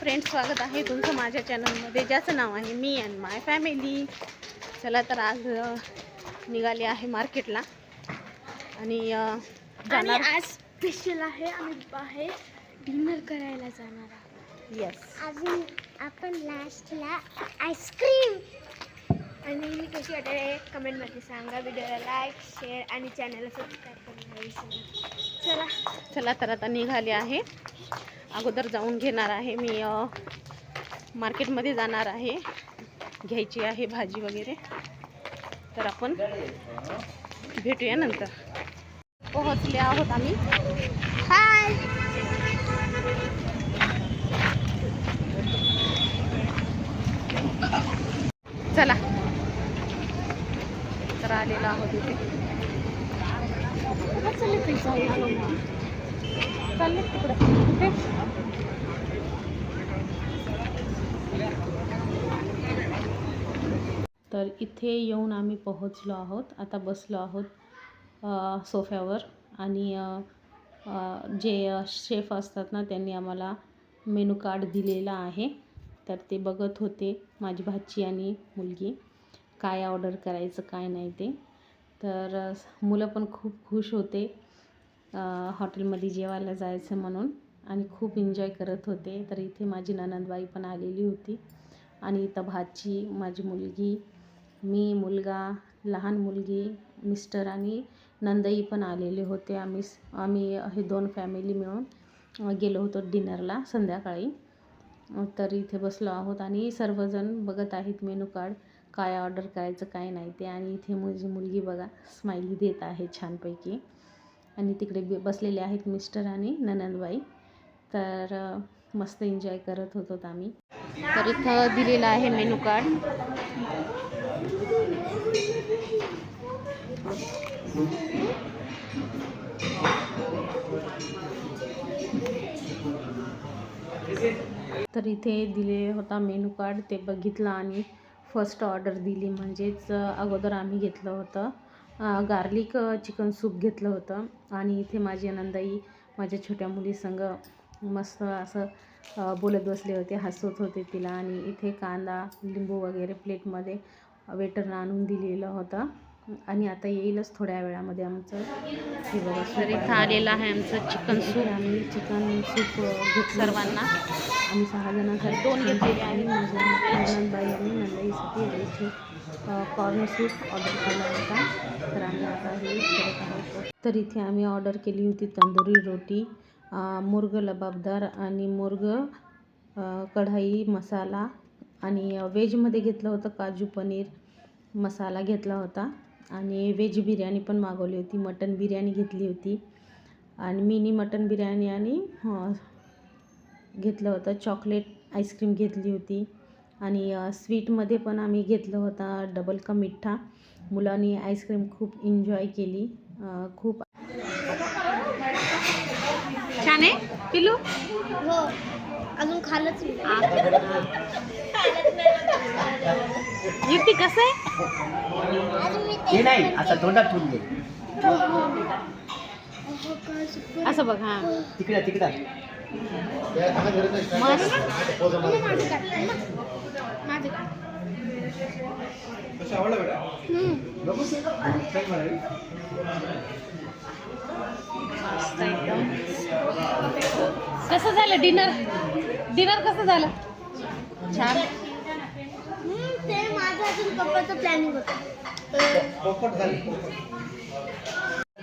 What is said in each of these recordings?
Friend स्वागत आहे तुमचं माझ्या चॅनलमध्ये ज्याचं नाव आहे मी अँड माय फॅमिली चला तर आज निघाले आहे मार्केटला आणि जाणार. आज स्पेशल आहे आम्ही बाहेर डिनर करायला जाणार आहोत. येस अजून आपण लास्टला आईस्क्रीम आणि मी कशी वाटते कमेंटमध्ये सांगा. व्हिडिओला लाईक शेअर आणि चॅनलला सबस्क्राईब करायला विसरू चला चला तर आता निघाले आहे. अगोदर जाऊन घेणार आहे मी मार्केटमध्ये जाणार आहे. घ्यायची आहे भाजी वगैरे. तर आपण भेटूया नंतर. पोहोचले आहोत आम्ही. हाय. चला. तर आलेलो आहोत इथे. चालले तिकडे. कुठे? तर इथे येऊन आम्ही पोहोचलो आहोत. आता बसलो आहोत सोफ्यावर. आणि जे शेफ असतात ना त्यांनी आम्हाला मेनू कार्ड दिलेला आहे. तर ते बघत होते माझी भाची आणि मुलगी काय ऑर्डर करायचं काय नाही ते. तर मुलं पण खूप खुश होते. हॉटेलमध्ये जेवायला जायचं म्हणून. आणि खूप एन्जॉय करत होते. तर इथे माझी ननंदबाई पण आलेली होती. आणि इथं भाची माझी मुलगी मी मुलगा लहान मुलगी मिस्टर आणि नंदई पण आलेले होते. आम्ही आम्ही हे दोन फॅमिली मिळून गेलो होतो डिनरला संध्याकाळी. तर इथे बसलो आहोत आणि सर्वजण बघत आहेत मेनू कार्ड काय ऑर्डर करायचं काय नाही ते. आणि इथे माझी मुलगी बघा स्माइली देत आहे छानपैकी. आणि तिकडे बी- बसलेले आहेत मिस्टर आणि ननंदबाई. तर मस्त एन्जॉय करत होतो आम्ही. तर इथं दिलेलं आहे मेनू कार्ड. तर इथे दिले होता मेनू कार्ड ते बघितलं आणि फर्स्ट ऑर्डर दिली. म्हणजेच अगोदर आम्ही घेतलं होतं. गार्लिक चिकन सूप घेतलं होतं. आणि इथे माझी आनंदाई माझ्या छोट्या मुलीसंग मस्त असं बोलत बसले होते हसत होते तिला. आणि इथे कांदा लिंबू वगैरे प्लेटमध्ये वेटरनं आणून दिलेलं होतं. आणि आता येईलच थोड्या वेळामध्ये आमचं. हे बघा तर इथं आलेलं आहे आमचं चिकन सूप आम्ही चिकन सूप घेत सर्वांना. आम्ही सहा जणांसाठी दोन घेतलेले आहे माझ्या नंदबाई आणि नंदाईसाठी यायचे कॉर्न सूप ऑर्डर केला होता. तर आम्ही आता हे करत आहोत. तर इथे आम्ही ऑर्डर केली होती तंदुरी रोटी मुर्ग लबाबदार आणि मुर्ग कढाई मसाला आणि व्हेजमध्ये घेतलं होतं काजू पनीर मसाला घेतला होता. आणि व्हेज बिर्याणी पण मागवली होती. मटन बिर्याणी घेतली होती. आणि मिनी मटन बिर्याणी आणि घेतलं होतं. चॉकलेट आईस्क्रीम घेतली होती. आणि स्वीटमध्ये पण आम्ही घेतलं होतं डबल का मिठ्ठा मुलांनी आईस्क्रीम खूप एन्जॉय केली खूप छान आहे पिलू हो अजून खालच युक्ती कसं आहे हे आता तोंडात ठेवून असं बघ हां तिकडे तिकडे कसं झालं डिनर? डिनर कसं झालं? छान. हम्म, ते माझं अजून पप्पाचं प्लॅनिंग अहो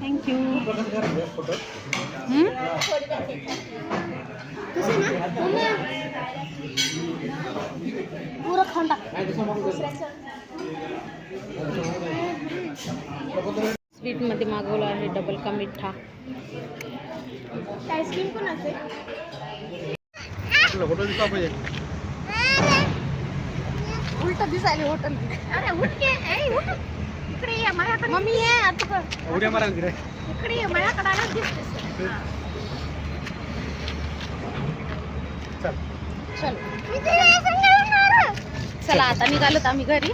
तुझा थँक्यू कसं ना मम्मा पुरं खाऊन टाक स्वीटमध्ये मागवलं आहे डबल का मिठ्ठा आईस्क्रीम पण असेल. उलट दिसायला हॉटेल. अरे उठ के. ए उठ. इकडे ये माझ्याकडे मम्मी ये आता उड्या मारा इकडे इकडे ये माझ्याकडे आलं दिसतेस चल चल चला आता निघालोत आम्ही घरी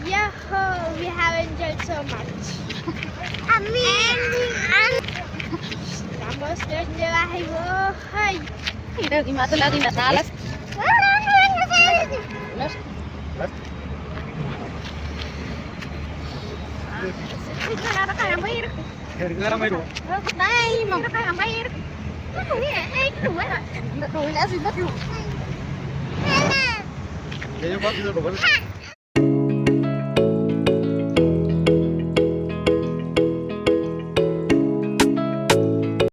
Yeah, we have enjoyed so much. आम्ही मस्त Enjoy आहे व हाय इकडे की माझं लागली आता आलास काय बाहेर हेडगारा माहिती नाही मग काय बाहेर त्याच्या बाजूला बघ